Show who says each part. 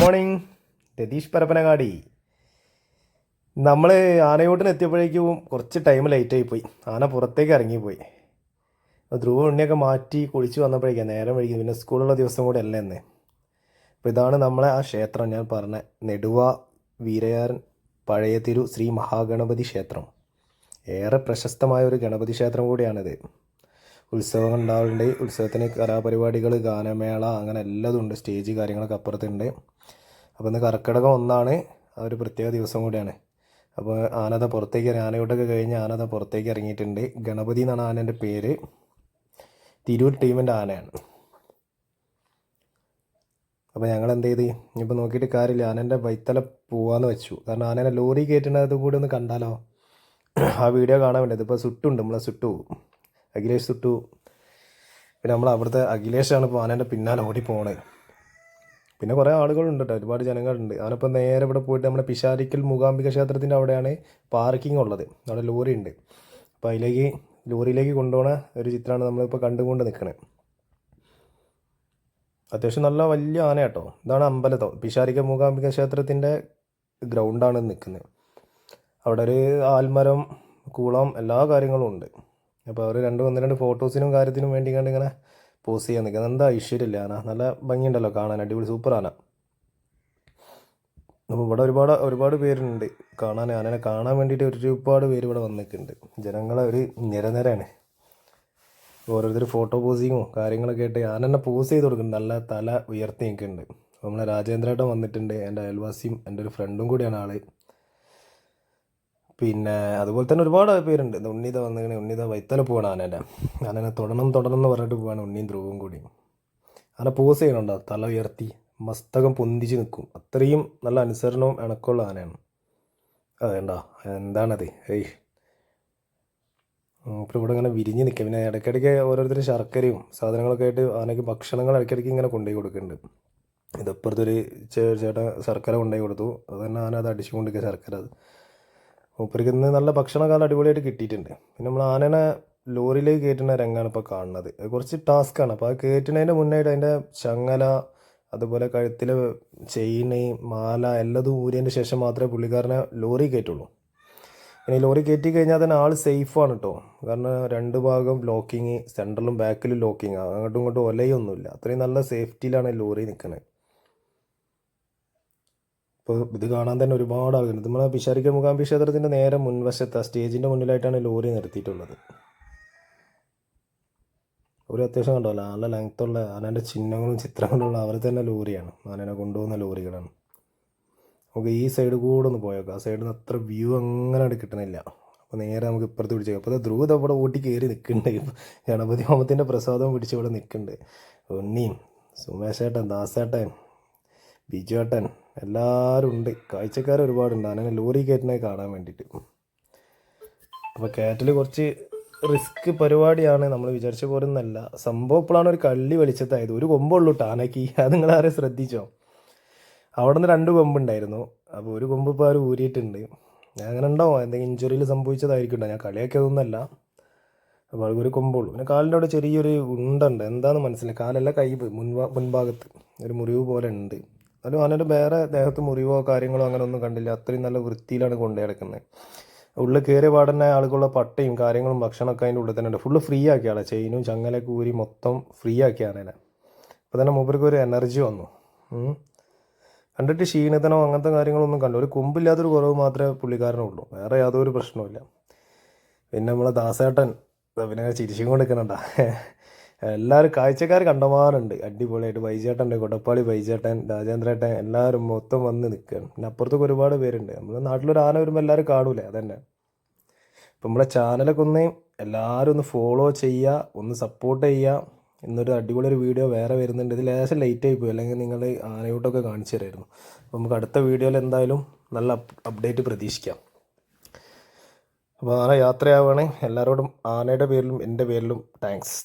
Speaker 1: Morning. Ratheesh Parappanangadi. നമ്മൾ ആനയോട്ടിന് എത്തിയപ്പോഴേക്കും കുറച്ച് ടൈം ലേറ്റായി പോയി. ആന പുറത്തേക്ക് ഇറങ്ങിപ്പോയി. ധ്രുവ ഉണ്ണിയൊക്കെ മാറ്റി കുളിച്ച് വന്നപ്പോഴേക്കും നേരം വൈകി. പിന്നെ സ്കൂളുള്ള ദിവസം കൂടെ അല്ലേ എന്ന് അപ്പോൾ ഇതാണ് നമ്മളെ ആ ക്ഷേത്രം. ഞാൻ പറഞ്ഞ നെടുവ വീരയാരൻ പഴയതിരു ശ്രീ മഹാഗണപതി ക്ഷേത്രം. ഏറെ പ്രശസ്തമായ ഒരു ഗണപതി ക്ഷേത്രം കൂടിയാണിത്. ഉത്സവം ഉണ്ടാവുന്നുണ്ട് ഉത്സവത്തിന് കലാപരിപാടികൾ ഗാനമേള അങ്ങനെ എല്ലാതും ഉണ്ട്. സ്റ്റേജ് കാര്യങ്ങളൊക്കെ അപ്പുറത്തുണ്ട്. അപ്പോൾ ഇന്ന് കർക്കിടകം ഒന്നാണ്. ആ ഒരു പ്രത്യേക ദിവസം കൂടിയാണ്. അപ്പോൾ ആനത പുറത്തേക്ക് ആനയോട്ടൊക്കെ കഴിഞ്ഞ് ആനത പുറത്തേക്ക് ഇറങ്ങിയിട്ടുണ്ട്. ഗണപതി എന്നാണ് ആനേന്റെ പേര്. തിരൂർ ടീമിന്റെ ആനയാണ്. അപ്പോൾ ഞങ്ങൾ എന്ത് ചെയ്ത്? ഇപ്പോൾ നോക്കിയിട്ട് കാര്യമില്ല. ആനേന്റെ വൈത്തല പോവാന്ന് വെച്ചു. കാരണം ആനേനെ ലോറി കയറ്റുന്നത് കൂടി ഒന്ന് കണ്ടാലോ? ആ വീഡിയോ കാണാൻ വേണ്ടി. ഇതിപ്പോൾ സുട്ടുണ്ട്. നമ്മളെ സുട്ടു അഖിലേഷ് സുട്ടു പിന്നെ നമ്മൾ അവിടുത്തെ അഖിലേഷാണ് ഇപ്പോൾ ആനേന്റെ പിന്നാലെ ഓടി പോണത്. പിന്നെ കുറേ ആളുകളുണ്ട് കേട്ടോ ഒരുപാട് ജനങ്ങളുണ്ട്. അവനിപ്പോൾ നേരെ ഇവിടെ പോയിട്ട് നമ്മുടെ പിശാരിക്കൽ മൂകാംബിക ക്ഷേത്രത്തിന്റെ അവിടെയാണ് പാർക്കിംഗ് ഉള്ളത്. അവിടെ ലോറി ഉണ്ട്. അപ്പോൾ അതിലേക്ക് ലോറിയിലേക്ക് കൊണ്ടുപോകുന്ന ഒരു ചിത്രമാണ് നമ്മളിപ്പോൾ കണ്ടുകൊണ്ട് നിൽക്കുന്നത് അത്യാവശ്യം നല്ല വലിയ ആന കേട്ടോ ഇതാണ് അമ്പലത്തോ. പിശാരിക്ക മൂകാംബിക ക്ഷേത്രത്തിന്റെ ഗ്രൗണ്ടാണ് നിൽക്കുന്നത്. അവിടെ ഒരു ആൽമരം കൂളം എല്ലാ കാര്യങ്ങളും ഉണ്ട്. അപ്പോൾ അവർ രണ്ട് ഒന്ന് രണ്ട് ഫോട്ടോസിനും കാര്യത്തിനും വേണ്ടി കണ്ട് പോസ്റ്റ് ചെയ്യാൻ നിൽക്കുന്നത്. എന്താ ഐശ്വര്യമില്ല ആന? നല്ല ഭംഗിയുണ്ടല്ലോ കാണാൻ. അടിപൊളി സൂപ്പർ ആന. അപ്പോൾ ഇവിടെ ഒരുപാട് ഒരുപാട് പേരുണ്ട് കാണാൻ. ആനനെ കാണാൻ വേണ്ടിയിട്ട് ഒരുപാട് പേര് ഇവിടെ വന്നിട്ടുണ്ട്. ജനങ്ങളെ ഒരു നിരനിരയാണ്. ഓരോരുത്തർ ഫോട്ടോ പോസിങ്ങും കാര്യങ്ങളൊക്കെ ആയിട്ട്. ഞാൻ പോസ് ചെയ്ത് കൊടുക്കുന്നുണ്ട്. നല്ല തല ഉയർത്തി നിൽക്കുന്നുണ്ട് നമ്മളെ രാജേന്ദ്രേട്ടൻ വന്നിട്ടുണ്ട്. എന്റെ അയൽവാസിയും എന്റെ ഒരു ഫ്രണ്ടും കൂടിയാണ് ആൾ. പിന്നെ അതുപോലെ തന്നെ ഒരുപാട് പേരുണ്ട്. ഉണ്ണിത വന്നിങ്ങനെ ഉണ്ണിത വൈത്തല പോവാണ് ആനേന്റെ ആനേനെ തൊടണം തൊടണം എന്ന് പറഞ്ഞിട്ട് പോവാണ് ഉണ്ണിയും ധ്രുവും കൂടി. ആന പോസ് ചെയ്യണുണ്ടോ തല ഉയർത്തി മസ്തകം പൊന്തിച്ച് നിൽക്കും. അത്രയും നല്ല അനുസരണവും ഇണക്കമുള്ള ആനയാണ്. അതേണ്ടോ എന്താണത്? ഏയ്. ഇപ്പോൾ ഇവിടെ ഇങ്ങനെ വിരിഞ്ഞ് നിൽക്കുക പിന്നെ ഇടയ്ക്കിടയ്ക്ക് ഓരോരുത്തർ ശർക്കരയും സാധനങ്ങളൊക്കെ ആയിട്ട് ആനയ്ക്ക് ഭക്ഷണങ്ങൾ ഇടയ്ക്കിടയ്ക്ക് ഇങ്ങനെ കൊണ്ടുപോയി കൊടുക്കുന്നുണ്ട്. ഇതപ്പുറത്തൊരു ചേട്ടൻ ശർക്കര കൊണ്ടുപോയി കൊടുത്തു. അത് തന്നെ ആന അത് അടിച്ചു കൊണ്ടിരിക്കുക ശർക്കര അത്. മൂപ്പർക്ക് ഇന്ന് നല്ല ഭക്ഷണകാലം അടിപൊളിയായിട്ട് കിട്ടിയിട്ടുണ്ട്. പിന്നെ നമ്മൾ ആനനെ ലോറിയിലേക്ക് കയറ്റുന്ന രംഗമാണ് ഇപ്പോൾ കാണുന്നത്. അത് കുറച്ച് ടാസ്ക്കാണ് അപ്പോൾ അത് കയറ്റുന്നതിന്റെ മുന്നായിട്ട് അതിന്റെ ചങ്ങല അതുപോലെ കഴുത്തിൽ ചെയിന് മാല എല്ലതും ഊരിയതിന്റെ ശേഷം മാത്രമേ പുള്ളിക്കാരനെ ലോറി കയറ്റുള്ളൂ. ഇനി ലോറി കയറ്റി കഴിഞ്ഞാൽ തന്നെ ആൾ സേഫാണ് കേട്ടോ കാരണം രണ്ട് ഭാഗം ലോക്കിങ് സെൻട്രലും ബാക്കിലും ലോക്കിങ് അങ്ങോട്ടും ഇങ്ങോട്ടും ഒലയൊന്നുമില്ല. അത്രയും നല്ല സേഫ്റ്റിയിലാണ് ലോറി നിൽക്കുന്നത് ഇപ്പോൾ ഇത് കാണാൻ തന്നെ ഒരുപാട് ആളുകളുണ്ട് നമ്മളെ പിശാരിക്ക മുഖാംബി ക്ഷേത്രത്തിന്റെ നേരെ മുൻവശത്ത് ആ സ്റ്റേജിന്റെ മുന്നിലായിട്ടാണ് ലോറി നിർത്തിയിട്ടുള്ളത്. ഒരു അത്യാവശ്യം കണ്ടല്ലോ നല്ല ലെങ്ത്തുള്ള ആനന്റെ ചിഹ്നങ്ങളും ചിത്രങ്ങളുള്ള അവർ തന്നെ ലോറിയാണ്. ആനനെ കൊണ്ടുപോകുന്ന ലോറികളാണ്. നമുക്ക് ഈ സൈഡ് കൂടെ ഒന്ന് പോയേക്കാം. ആ സൈഡിൽ നിന്ന് അത്ര വ്യൂ അങ്ങനെ കിട്ടണില്ല. അപ്പോൾ നേരെ നമുക്ക് ഇപ്പുറത്ത് പിടിച്ചു അപ്പോൾ ധ്രുവത ഇവിടെ ഓട്ടി കയറി നിൽക്കുന്നുണ്ട് ഗണപതി ഹോമത്തിന്റെ പ്രസാദം പിടിച്ച് ഇവിടെ നിൽക്കുന്നുണ്ട് ഉണ്ണിയും സുമേഷേട്ടൻ ദാസേട്ടൻ ബിജുവേട്ടൻ എല്ലാവരും ഉണ്ട്. കാഴ്ചക്കാർ ഒരുപാടുണ്ട്. അങ്ങനെ ലോറി കയറ്റിനെ കാണാൻ വേണ്ടിയിട്ട്. അപ്പോൾ കയറ്റൽ കുറച്ച് റിസ്ക് പരിപാടിയാണ്. നമ്മൾ വിചാരിച്ച പോലെ ഒന്നല്ല സംഭവം ഇപ്പോഴാണ് ഒരു കള്ളി വെളിച്ചത്തായത്. ഒരു കൊമ്പുള്ളൂ ടാനയ്ക്ക് അത് ആരെ ശ്രദ്ധിച്ചോ? അവിടെ നിന്ന് രണ്ട് കൊമ്പുണ്ടായിരുന്നു. അപ്പോൾ ഒരു കൊമ്പ് ഇപ്പോൾ അവർ ഊരിയിട്ടുണ്ട്. ഞാൻ അങ്ങനെ ഉണ്ടാവും എന്തെങ്കിലും ഇഞ്ചുറിയിൽ സംഭവിച്ചതായിരിക്കും ഞാൻ കളിയാക്കിയതൊന്നുമല്ല അപ്പോൾ ഒരു കൊമ്പുള്ളൂ. പിന്നെ കാലിന്റെ അവിടെ ചെറിയൊരു ഉണ്ടുണ്ട്. എന്താണെന്ന് മനസ്സിലായി? കാലല്ല കൈ മുൻഭാ മുൻഭാഗത്ത്. ഒരു മുറിവ് പോലെ ഉണ്ട്. എന്നാലും അവനൊരു വേറെ ദേഹത്ത് മുറിവോ കാര്യങ്ങളോ അങ്ങനെ ഒന്നും കണ്ടില്ല. അത്രയും നല്ല വൃത്തിയിലാണ് കൊണ്ടു കിടക്കുന്നത് ഉള്ളിൽ കയറിയ പാടന്നെ ആളുകളുടെ പട്ടയും കാര്യങ്ങളും ഭക്ഷണമൊക്കെ അതിന്റെ ഉള്ളിൽ തന്നെ ഉണ്ട് ഫുള്ള് ഫ്രീ ആക്കിയാണ് ചെയിനും ചങ്ങലൊക്കെ ഊരി മൊത്തം ഫ്രീ ആക്കിയാണ് അപ്പോൾ തന്നെ മൂപ്പർക്ക് ഒരു എനർജി വന്നു. കണ്ടിട്ട് ക്ഷീണിതനോ അങ്ങനത്തെ കാര്യങ്ങളൊന്നും കണ്ടു ഒരു കൊമ്പില്ലാത്തൊരു കുറവ് മാത്രമേ പുള്ളിക്കാരനുള്ളൂ. വേറെ യാതൊരു പ്രശ്നവുമില്ല. പിന്നെ നമ്മളെ ദാസേട്ടൻ പിന്നെ ചിരിച്ചും കൊണ്ട് നിൽക്കണണ്ട എല്ലാവരും കാഴ്ചക്കാർ കണ്ടമാറുണ്ട് അടിപൊളിയായിട്ട് വൈജേട്ടന്റെ കൊടപ്പാളി വൈജേട്ടൻ രാജേന്ദ്രേട്ടൻ എല്ലാവരും മൊത്തം വന്ന് നിൽക്കുകയാണ് പിന്നെ അപ്പുറത്തൊക്കെ ഒരുപാട് പേരുണ്ട്. നമ്മൾ നാട്ടിലൊരു ആന വരുമ്പോൾ എല്ലാവരും കാണൂലേ? അതന്നെ. അപ്പം നമ്മളെ ചാനലൊക്കെ ഒന്ന് എല്ലാവരും ഒന്ന് ഫോളോ ചെയ്യുക ഒന്ന് സപ്പോർട്ട് ചെയ്യുക ഇന്നൊരു അടിപൊളി ഒരു വീഡിയോ വേറെ വരുന്നുണ്ട്. ഇത് ലേശം ലേറ്റ് ആയി പോയി. അല്ലെങ്കിൽ നിങ്ങൾ ആനയൂട്ടൊക്കെ കാണിച്ചു തരായിരുന്നു. അപ്പോൾ നമുക്ക് അടുത്ത വീഡിയോയിൽ എന്തായാലും നല്ല അപ്ഡേറ്റ് പ്രതീക്ഷിക്കാം. അപ്പോൾ ആന യാത്രയാവുകയാണെങ്കിൽ എല്ലാവരോടും ആനയുടെ പേരിലും എന്റെ പേരിലും താങ്ക്സ്